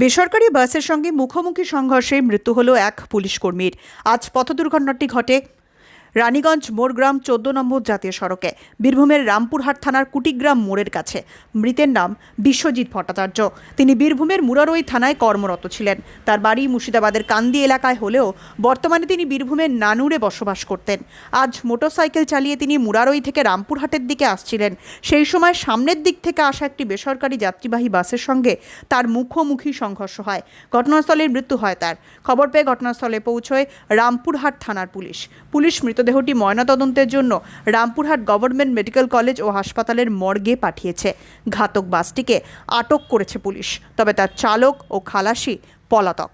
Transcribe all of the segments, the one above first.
বেসরকারি বাসের সঙ্গে মুখোমুখি সংঘর্ষে মৃত্যু হল এক পুলিশ কর্মীর। আজ পথ দুর্ঘটনাটি ঘটে রানীগঞ্জ মোরগ্রাম চোদ্দ নম্বর জাতীয় সড়কে। বীরভূমের রামপুরহাট থানার কুটিগ্রাম মোড়ের কাছে। মৃতের নাম বিশ্বজিৎ ভট্টাচার্য। তিনি বীরভূমের মুরারই থানায় কর্মরত ছিলেন। তার বাড়ি মুর্শিদাবাদের কান্দি এলাকায় হলেও বর্তমানে তিনি বীরভূমের নানুরে বসবাস করতেন। আজ মোটরসাইকেল চালিয়ে তিনি মুরারই থেকে রামপুরহাটের দিকে আসছিলেন। সেই সময় সামনের দিক থেকে আসা একটি বেসরকারি যাত্রীবাহী বাসের সঙ্গে তার মুখোমুখি সংঘর্ষ হয়। ঘটনাস্থলে মৃত্যু হয় তার। খবর পেয়ে ঘটনাস্থলে পৌঁছয় রামপুরহাট থানার পুলিশ। পুলিশ মৃতদেহটি ময়নাতদন্তের জন্য রামপুরহাট গভর্নমেন্ট মেডিকেল কলেজ ও হাসপাতালের মর্গে পাঠিয়েছে। ঘাতক বাসটিকে আটক করেছে পুলিশ, তবে তার চালক ও খালাসি পলাতক।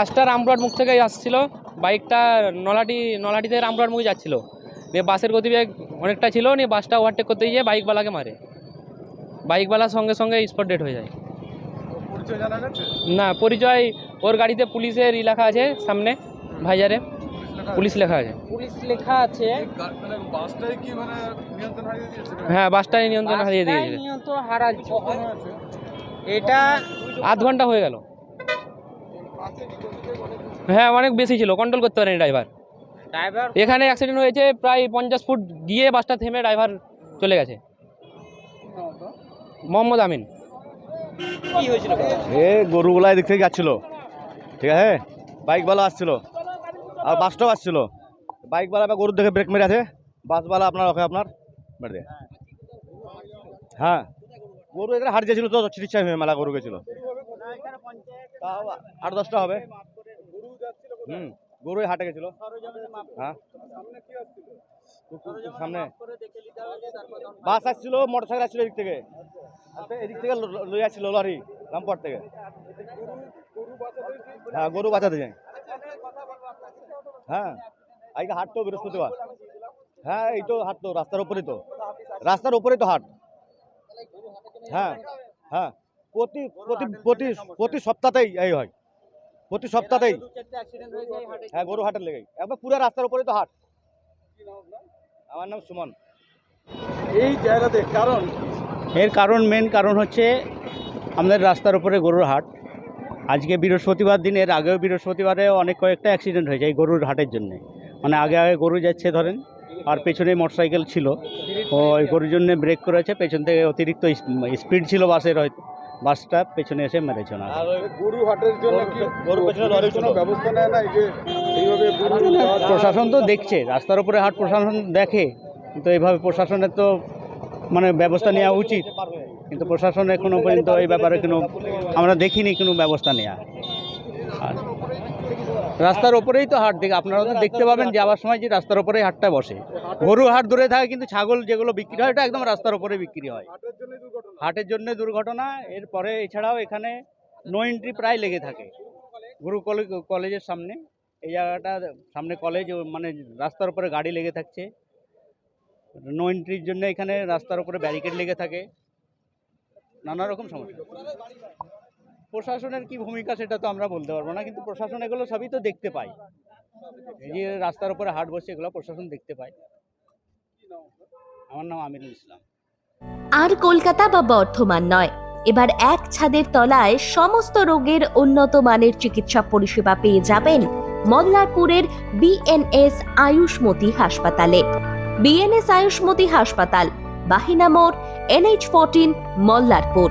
বাসটা রামপুরহাট মুখ থেকে আসছিল। বাইকটা নলাটি নলাটি থেকে রামপুরহাট মুখে যাচ্ছিল। নিয়ে বাসের গতিবেগ অনেকটা ছিল নিয়ে বাসটা ওভারটেক করতে গিয়ে বাইকওয়ালাকে মারে। বাইকওয়ালার সঙ্গে সঙ্গে স্পট ডেট হয়ে যায়। না পরিচয় ওর গাড়িতে পুলিশের ই লেখা আছে সামনে ভাইজারে। পুলিশ লেখা আছে। পুলিশ লেখা আছে। হ্যাঁ বাসটাই নিয়ন্ত্রণ হারিয়ে দিয়েছে। এটা আধ ঘণ্টা হয়ে গেল। হ্যাঁ অনেক বেশি ছিল কন্ট্রোল করতে পারেনি ড্রাইভার ড্রাইভার এখানে অ্যাক্সিডেন্ট হয়েছে প্রায় পঞ্চাশ ফুট গিয়ে বাসটা থেমে ড্রাইভার চলে গেছে। মোহাম্মদ আমিন। কি হয়েছিল? এ গরুগুলা এদিক থেকে যাচ্ছিল। ঠিক আছে? বাইকওয়ালা আসছিল। আর বাসটাও আসছিল। বাইকওয়ালা বা গরুর দেখে ব্রেক মেরে আছে। বাসওয়ালা আপনার ওকে আপনার মেরে দেয়। হ্যাঁ। গরু এখানে হাট গেছিল তো চিকিৎসা হয়ে মেলা গরু গেছিল। তাও আট দশটা হবে। হুম গরু এই হাটে গেছিল। হ্যাঁ। সামনে। বাস আসছিল মোটর সাইকেল আসছিল এদিক থেকে। আচ্ছা, এদিক থেকে লই আসছিল লরি রামপুর থেকে। হ্যাঁ গরু বাঁচাতে যাই হ্যাঁ আজকে হাট তো বৃহস্পতিবার। হ্যাঁ এই তো হাট তো রাস্তার উপরেই তো। রাস্তার উপরেই তো হাট। হ্যাঁ হ্যাঁ। প্রতি প্রতি প্রতি প্রতি সপ্তাহতেই এই হয়। প্রতি সপ্তাহতেই। হ্যাঁ গরু হাটের লেগেই। একবার পুরো রাস্তার উপরে তো হাট। আমার নাম সুমন। এই জায়গাতে কারণ? এর কারণ মেন কারণ হচ্ছে আমাদের রাস্তার উপরে গরুর হাট। আজকে বৃহস্পতিবার দিন এর আগেও বৃহস্পতিবারে অনেক কয়েকটা অ্যাক্সিডেন্ট হয়েছে এই গরুর হাটের জন্যে। মানে আগে আগে গরু যাচ্ছে ধরেন আর পেছনে মোটরসাইকেল ছিল। ও ওই গরুর জন্য ব্রেক করেছে পেছন থেকে অতিরিক্ত স্পিড ছিল বাসের হয়তো। বাসটা পেছনে এসে মেরেছে না গরু হাটের জন্য গরু পেছনে লরি ছিল। ব্যবস্থা নেয় না এই যে এইভাবে প্রশাসন তো দেখছে রাস্তার উপরে হাট প্রশাসন দেখে কিন্তু এইভাবে প্রশাসনের তো মানে ব্যবস্থা নেওয়া উচিত। কিন্তু প্রশাসন এখনও পর্যন্ত এই ব্যাপারে কোনো আমরা দেখিনি কোনো ব্যবস্থা নেওয়া আর রাস্তার ওপরেই তো হাট দেখে আপনারা তো দেখতে পাবেন যাওয়ার সময় যে রাস্তার ওপরেই হাটটা বসে। গরু হাট দূরে থাকে কিন্তু ছাগল যেগুলো বিক্রি হয় এটা একদম রাস্তার ওপরে বিক্রি হয়। হাটের জন্য দুর্ঘটনা, এরপরে এছাড়াও এখানে নো এন্ট্রি প্রায় লেগে থাকে। গুরু কলেজ কলেজের সামনে, এই জায়গাটা সামনে কলেজ মানে রাস্তার উপরে গাড়ি লেগে থাকছে। নো এন্ট্রির জন্য এখানে রাস্তার উপরে ব্যারিকেড লেগে থাকে। নানা রকম সমস্যা। প্রশাসনের কি ভূমিকা সেটা তো আমরা বলতে পারব না, কিন্তু প্রশাসন এগুলো সবই তো দেখতে পাই এই যে রাস্তার উপরে হাট বসে এগুলো প্রশাসন দেখতে পায়। আমার নাম আমিরুল ইসলাম। আর কলকাতা বা বর্ধমান নয়, এবার এক ছাদের তলায় সমস্ত রোগের উন্নত মানের চিকিৎসা পরিষেবা পেয়ে যাবেন মল্লারপুরের বিএনএস আয়ুষ্মতি হাসপাতালে। বিএনএস আয়ুষ্মতি হাসপাতাল বাহিনা মোড় NH fourteen, Mallarpur.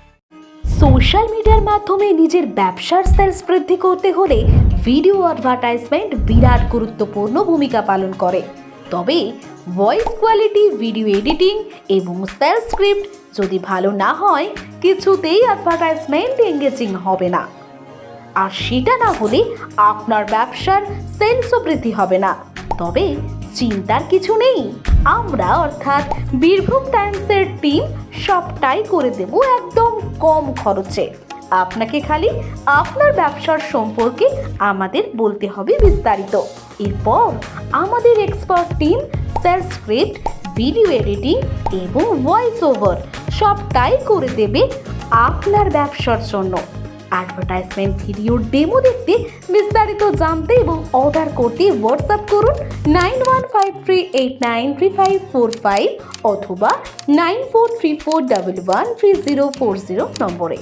Social মিডিয়ার মাধ্যমে নিজের ব্যবসার সেলস বৃদ্ধি করতে হলে ভিডিও অ্যাডভার্টাইজমেন্ট বিরাট গুরুত্বপূর্ণ ভূমিকা পালন করে। তবে ভয়েস কোয়ালিটি, ভিডিও এডিটিং এবং সেলস স্ক্রিপ্ট যদি ভালো না হয়, কিছুতেই অ্যাডভার্টাইজমেন্ট এঙ্গেজিং হবে না। আর সেটা না হলে আপনার ব্যবসার সেলসও বৃদ্ধি হবে না। তবে চিন্তার কিছু নেই। আমরা, অর্থাৎ বীরভূম টাইমসের টিম, সবটাই করে দেব একদম কম খরচে। আপনাকে খালি আপনার ব্যবসার সম্পর্কে আমাদের বলতে হবে বিস্তারিত। এরপর আমাদের expert team sales script video editing এবং ভয়েস ওভার সবটাই করে দেবে আপনার ব্যবসার জন্য। অ্যাডভার্টাইজমেন্ট ভিডিও ডেমো দেখতে বিস্তারিত জানতে এবং অর্ডার করতে হোয়াটসঅ্যাপ করুন nine one five three eight nine three five four five অথবা nine four three four one three zero four zero নম্বরে।